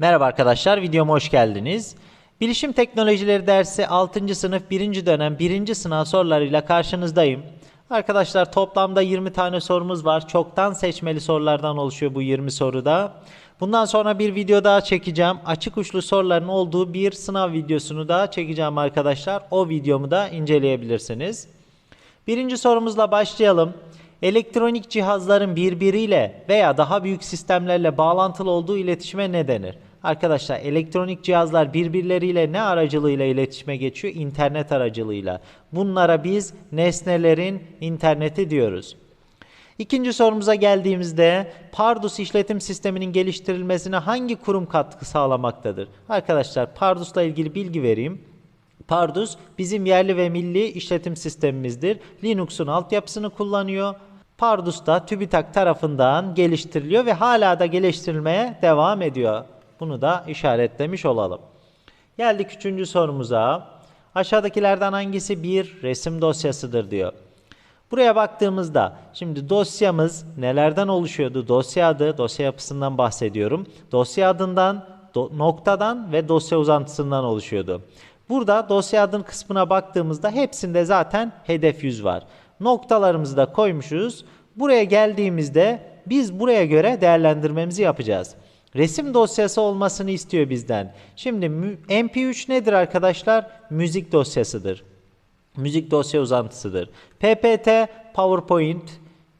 Merhaba arkadaşlar, videoma hoş geldiniz. Bilişim Teknolojileri dersi 6. sınıf 1. dönem 1. sınav sorularıyla karşınızdayım. Arkadaşlar toplamda 20 tane sorumuz var. Çoktan seçmeli sorulardan oluşuyor bu 20 soruda. Bundan sonra bir video daha çekeceğim. Açık uçlu soruların olduğu bir sınav videosunu daha çekeceğim arkadaşlar. O videomu da inceleyebilirsiniz. Birinci sorumuzla başlayalım. Elektronik cihazların birbiriyle veya daha büyük sistemlerle bağlantılı olduğu iletişime ne denir? Arkadaşlar elektronik cihazlar birbirleriyle ne aracılığıyla iletişime geçiyor? İnternet aracılığıyla. Bunlara biz nesnelerin interneti diyoruz. İkinci sorumuza geldiğimizde Pardus işletim sisteminin geliştirilmesine hangi kurum katkı sağlamaktadır? Arkadaşlar Pardus'la ilgili bilgi vereyim. Pardus bizim yerli ve milli işletim sistemimizdir. Linux'un altyapısını kullanıyor. Pardus da TÜBİTAK tarafından geliştiriliyor ve hala da geliştirilmeye devam ediyor. Bunu da işaretlemiş olalım. Geldik üçüncü sorumuza. Aşağıdakilerden hangisi bir resim dosyasıdır diyor. Buraya baktığımızda şimdi dosyamız nelerden oluşuyordu? Dosya adı, dosya yapısından bahsediyorum. Dosya adından, do- noktadan ve dosya uzantısından oluşuyordu. Burada dosya adın kısmına baktığımızda hepsinde zaten hedef yüz var. Noktalarımızı da koymuşuz. Buraya geldiğimizde biz buraya göre değerlendirmemizi yapacağız. Resim dosyası olmasını istiyor bizden. Şimdi mü- MP3 nedir arkadaşlar? Müzik dosyasıdır. Müzik dosya uzantısıdır. PPT, PowerPoint.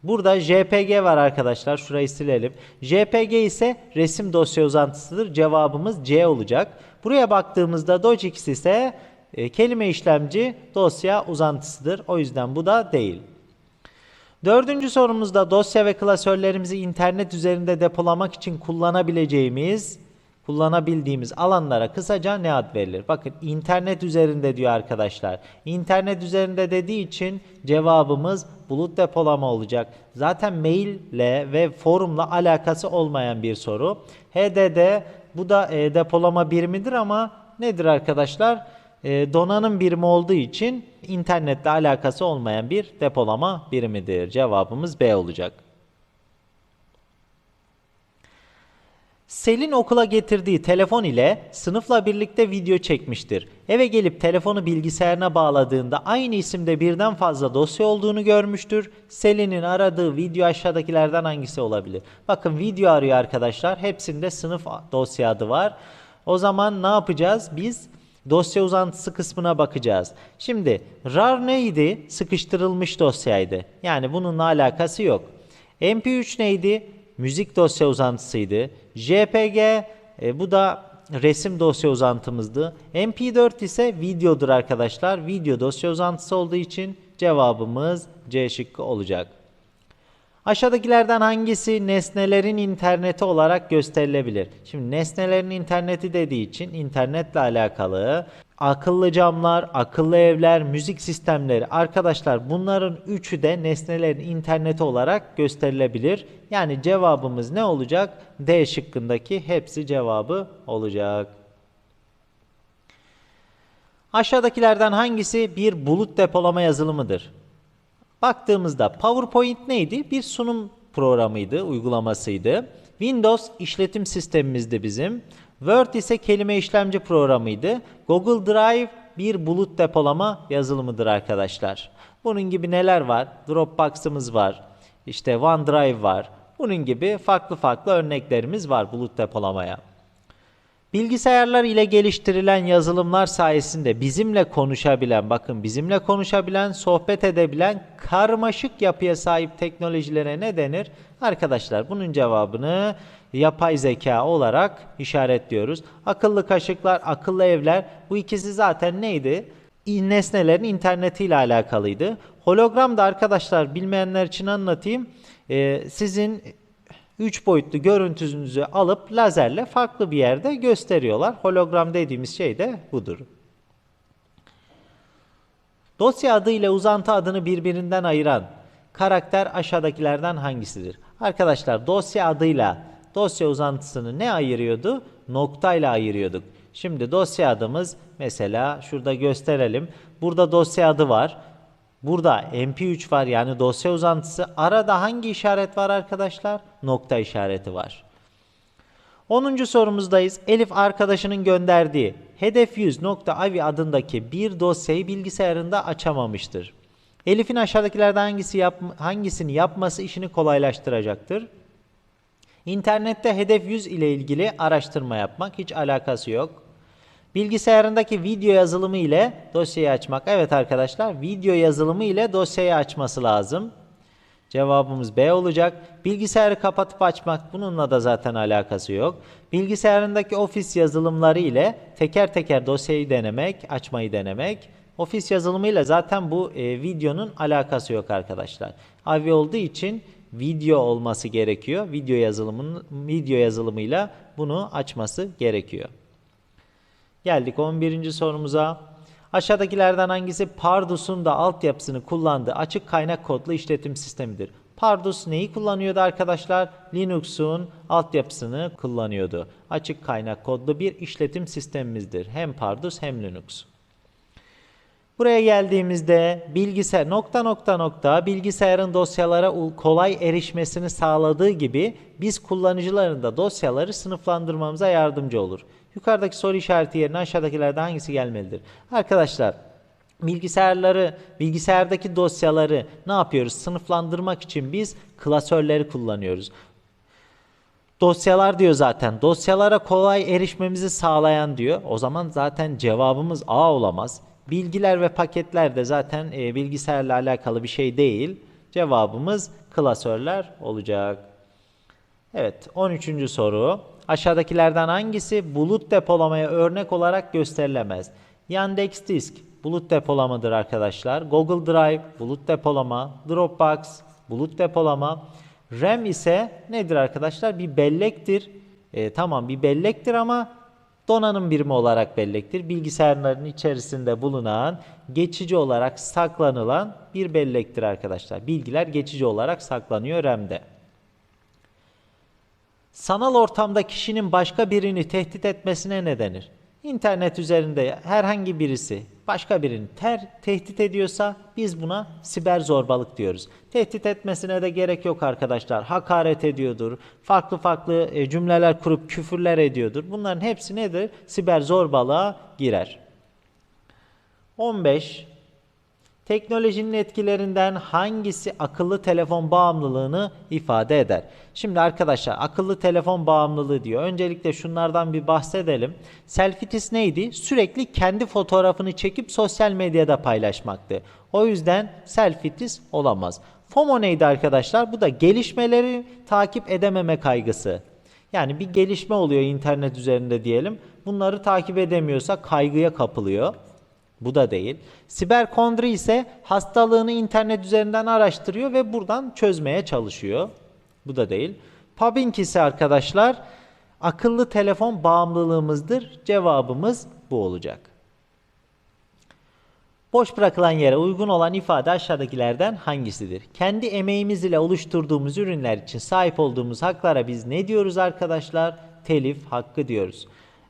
Burada JPG var arkadaşlar. Şurayı silelim. JPG ise resim dosya uzantısıdır. Cevabımız C olacak. Buraya baktığımızda Docx ise e, kelime işlemci dosya uzantısıdır. O yüzden bu da değil. Dördüncü sorumuzda dosya ve klasörlerimizi internet üzerinde depolamak için kullanabileceğimiz, kullanabildiğimiz alanlara kısaca ne ad verilir? Bakın internet üzerinde diyor arkadaşlar. İnternet üzerinde dediği için cevabımız bulut depolama olacak. Zaten maille ve forumla alakası olmayan bir soru. HDD bu da e, depolama birimidir ama nedir arkadaşlar? E, donanım birimi olduğu için internetle alakası olmayan bir depolama birimidir. Cevabımız B olacak. Selin okula getirdiği telefon ile sınıfla birlikte video çekmiştir. Eve gelip telefonu bilgisayarına bağladığında aynı isimde birden fazla dosya olduğunu görmüştür. Selin'in aradığı video aşağıdakilerden hangisi olabilir? Bakın video arıyor arkadaşlar. Hepsinde sınıf dosya adı var. O zaman ne yapacağız? Biz dosya uzantısı kısmına bakacağız. Şimdi RAR neydi? Sıkıştırılmış dosyaydı. Yani bununla alakası yok. MP3 neydi? Müzik dosya uzantısıydı. JPG e, bu da resim dosya uzantımızdı. MP4 ise videodur arkadaşlar. Video dosya uzantısı olduğu için cevabımız C şıkkı olacak. Aşağıdakilerden hangisi nesnelerin interneti olarak gösterilebilir? Şimdi nesnelerin interneti dediği için internetle alakalı akıllı camlar, akıllı evler, müzik sistemleri arkadaşlar bunların üçü de nesnelerin interneti olarak gösterilebilir. Yani cevabımız ne olacak? D şıkkındaki hepsi cevabı olacak. Aşağıdakilerden hangisi bir bulut depolama yazılımıdır? Baktığımızda PowerPoint neydi? Bir sunum programıydı, uygulamasıydı. Windows işletim sistemimizdi bizim. Word ise kelime işlemci programıydı. Google Drive bir bulut depolama yazılımıdır arkadaşlar. Bunun gibi neler var? Dropbox'ımız var. İşte OneDrive var. Bunun gibi farklı farklı örneklerimiz var bulut depolamaya. Bilgisayarlar ile geliştirilen yazılımlar sayesinde bizimle konuşabilen, bakın bizimle konuşabilen, sohbet edebilen karmaşık yapıya sahip teknolojilere ne denir? Arkadaşlar bunun cevabını yapay zeka olarak işaretliyoruz. Akıllı kaşıklar, akıllı evler bu ikisi zaten neydi? Nesnelerin internetiyle alakalıydı. Hologram da arkadaşlar bilmeyenler için anlatayım. Ee, sizin 3 boyutlu görüntünüzü alıp lazerle farklı bir yerde gösteriyorlar. Hologram dediğimiz şey de budur. Dosya adı ile uzantı adını birbirinden ayıran karakter aşağıdakilerden hangisidir? Arkadaşlar dosya adıyla dosya uzantısını ne ayırıyordu? Noktayla ayırıyorduk. Şimdi dosya adımız mesela şurada gösterelim. Burada dosya adı var. Burada MP3 var yani dosya uzantısı. Arada hangi işaret var arkadaşlar? Nokta işareti var. 10. sorumuzdayız. Elif arkadaşının gönderdiği hedef 100.avi adındaki bir dosyayı bilgisayarında açamamıştır. Elif'in aşağıdakilerden hangisi yap, hangisini yapması işini kolaylaştıracaktır? İnternette hedef 100 ile ilgili araştırma yapmak hiç alakası yok. Bilgisayarındaki video yazılımı ile dosyayı açmak. Evet arkadaşlar video yazılımı ile dosyayı açması lazım. Cevabımız B olacak. Bilgisayarı kapatıp açmak bununla da zaten alakası yok. Bilgisayarındaki ofis yazılımları ile teker teker dosyayı denemek, açmayı denemek. Ofis yazılımıyla zaten bu e, videonun alakası yok arkadaşlar. AVI olduğu için video olması gerekiyor. Video yazılımının video yazılımıyla bunu açması gerekiyor. Geldik 11. sorumuza. Aşağıdakilerden hangisi Pardus'un da altyapısını kullandığı açık kaynak kodlu işletim sistemidir? Pardus neyi kullanıyordu arkadaşlar? Linux'un altyapısını kullanıyordu. Açık kaynak kodlu bir işletim sistemimizdir. Hem Pardus hem Linux. Buraya geldiğimizde bilgisayar nokta nokta nokta bilgisayarın dosyalara kolay erişmesini sağladığı gibi biz kullanıcıların da dosyaları sınıflandırmamıza yardımcı olur. Yukarıdaki soru işareti yerine aşağıdakilerden hangisi gelmelidir? Arkadaşlar bilgisayarları, bilgisayardaki dosyaları ne yapıyoruz? Sınıflandırmak için biz klasörleri kullanıyoruz. Dosyalar diyor zaten. Dosyalara kolay erişmemizi sağlayan diyor. O zaman zaten cevabımız A olamaz. Bilgiler ve paketler de zaten e, bilgisayarla alakalı bir şey değil. Cevabımız klasörler olacak. Evet 13. soru. Aşağıdakilerden hangisi bulut depolamaya örnek olarak gösterilemez? Yandex Disk bulut depolamadır arkadaşlar. Google Drive bulut depolama. Dropbox bulut depolama. RAM ise nedir arkadaşlar? Bir bellektir. E, tamam bir bellektir ama donanım birimi olarak bellektir. Bilgisayarların içerisinde bulunan geçici olarak saklanılan bir bellektir arkadaşlar. Bilgiler geçici olarak saklanıyor RAM'de. Sanal ortamda kişinin başka birini tehdit etmesine ne denir? İnternet üzerinde herhangi birisi başka birini ter, tehdit ediyorsa biz buna siber zorbalık diyoruz. Tehdit etmesine de gerek yok arkadaşlar. Hakaret ediyordur, farklı farklı e, cümleler kurup küfürler ediyordur. Bunların hepsi nedir? Siber zorbalığa girer. 15 Teknolojinin etkilerinden hangisi akıllı telefon bağımlılığını ifade eder? Şimdi arkadaşlar akıllı telefon bağımlılığı diyor. Öncelikle şunlardan bir bahsedelim. Selfitis neydi? Sürekli kendi fotoğrafını çekip sosyal medyada paylaşmaktı. O yüzden selfitis olamaz. FOMO neydi arkadaşlar? Bu da gelişmeleri takip edememe kaygısı. Yani bir gelişme oluyor internet üzerinde diyelim. Bunları takip edemiyorsa kaygıya kapılıyor. Bu da değil. Siberkondri ise hastalığını internet üzerinden araştırıyor ve buradan çözmeye çalışıyor. Bu da değil. Pubbing ise arkadaşlar akıllı telefon bağımlılığımızdır. Cevabımız bu olacak. Boş bırakılan yere uygun olan ifade aşağıdakilerden hangisidir? Kendi emeğimiz ile oluşturduğumuz ürünler için sahip olduğumuz haklara biz ne diyoruz arkadaşlar? Telif hakkı diyoruz.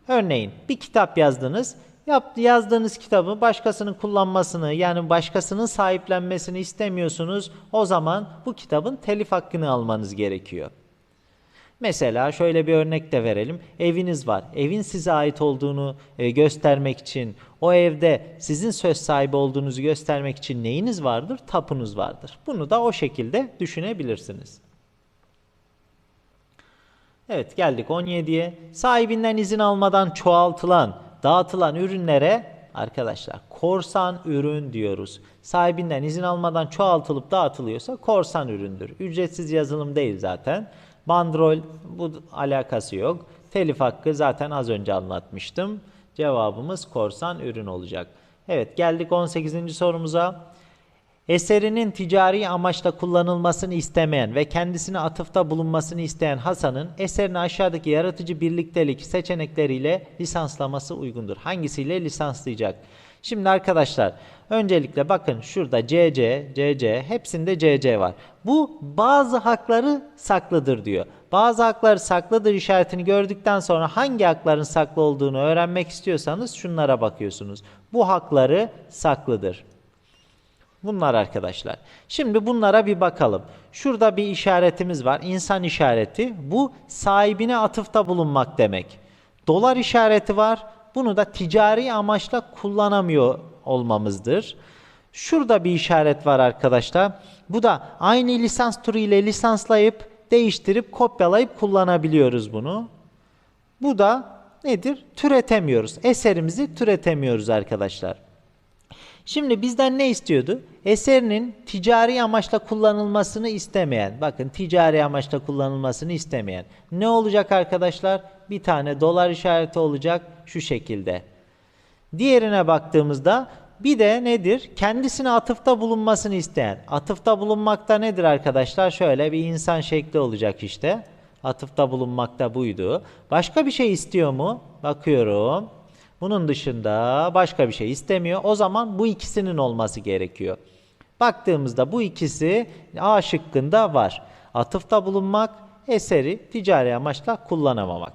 Örneğin bir kitap yazdınız Yap, yazdığınız kitabı başkasının kullanmasını yani başkasının sahiplenmesini istemiyorsunuz. O zaman bu kitabın telif hakkını almanız gerekiyor. Mesela şöyle bir örnek de verelim. Eviniz var. Evin size ait olduğunu e, göstermek için, o evde sizin söz sahibi olduğunuzu göstermek için neyiniz vardır? Tapunuz vardır. Bunu da o şekilde düşünebilirsiniz. Evet geldik 17'ye. Sahibinden izin almadan çoğaltılan dağıtılan ürünlere arkadaşlar korsan ürün diyoruz. Sahibinden izin almadan çoğaltılıp dağıtılıyorsa korsan üründür. Ücretsiz yazılım değil zaten. Bandrol bu alakası yok. Telif hakkı zaten az önce anlatmıştım. Cevabımız korsan ürün olacak. Evet geldik 18. sorumuza. Eserinin ticari amaçla kullanılmasını istemeyen ve kendisine atıfta bulunmasını isteyen Hasan'ın eserini aşağıdaki yaratıcı birliktelik seçenekleriyle lisanslaması uygundur. Hangisiyle lisanslayacak? Şimdi arkadaşlar öncelikle bakın şurada CC, CC hepsinde CC var. Bu bazı hakları saklıdır diyor. Bazı hakları saklıdır işaretini gördükten sonra hangi hakların saklı olduğunu öğrenmek istiyorsanız şunlara bakıyorsunuz. Bu hakları saklıdır. Bunlar arkadaşlar. Şimdi bunlara bir bakalım. Şurada bir işaretimiz var. İnsan işareti. Bu sahibine atıfta bulunmak demek. Dolar işareti var. Bunu da ticari amaçla kullanamıyor olmamızdır. Şurada bir işaret var arkadaşlar. Bu da aynı lisans türü ile lisanslayıp değiştirip kopyalayıp kullanabiliyoruz bunu. Bu da nedir? Türetemiyoruz. Eserimizi türetemiyoruz arkadaşlar. Şimdi bizden ne istiyordu? Eserinin ticari amaçla kullanılmasını istemeyen. Bakın ticari amaçla kullanılmasını istemeyen. Ne olacak arkadaşlar? Bir tane dolar işareti olacak şu şekilde. Diğerine baktığımızda bir de nedir? Kendisine atıfta bulunmasını isteyen. Atıfta bulunmakta nedir arkadaşlar? Şöyle bir insan şekli olacak işte. Atıfta bulunmakta buydu. Başka bir şey istiyor mu? Bakıyorum. Bunun dışında başka bir şey istemiyor. O zaman bu ikisinin olması gerekiyor. Baktığımızda bu ikisi A şıkkında var. Atıfta bulunmak, eseri ticari amaçla kullanamamak.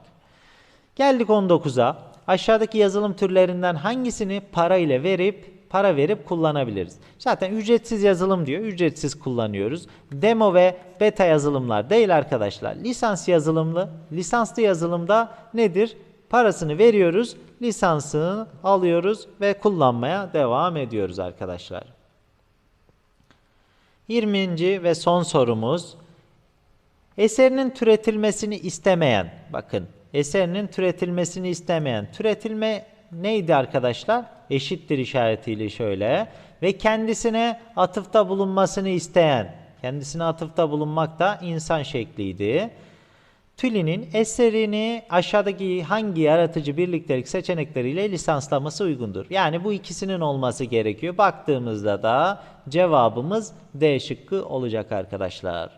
Geldik 19'a. Aşağıdaki yazılım türlerinden hangisini para ile verip para verip kullanabiliriz? Zaten ücretsiz yazılım diyor. Ücretsiz kullanıyoruz. Demo ve beta yazılımlar değil arkadaşlar. Lisans yazılımlı. Lisanslı yazılımda nedir? Parasını veriyoruz, lisansını alıyoruz ve kullanmaya devam ediyoruz arkadaşlar. 20. ve son sorumuz. Eserinin türetilmesini istemeyen, bakın eserinin türetilmesini istemeyen, türetilme neydi arkadaşlar? Eşittir işaretiyle şöyle ve kendisine atıfta bulunmasını isteyen, kendisine atıfta bulunmak da insan şekliydi. Tülin'in eserini aşağıdaki hangi yaratıcı birliktelik seçenekleriyle lisanslaması uygundur? Yani bu ikisinin olması gerekiyor. Baktığımızda da cevabımız D şıkkı olacak arkadaşlar.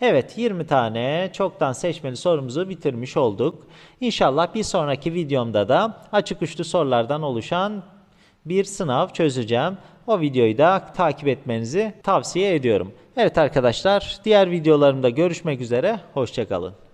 Evet 20 tane çoktan seçmeli sorumuzu bitirmiş olduk. İnşallah bir sonraki videomda da açık uçlu sorulardan oluşan bir sınav çözeceğim. O videoyu da takip etmenizi tavsiye ediyorum. Evet arkadaşlar diğer videolarımda görüşmek üzere. Hoşçakalın.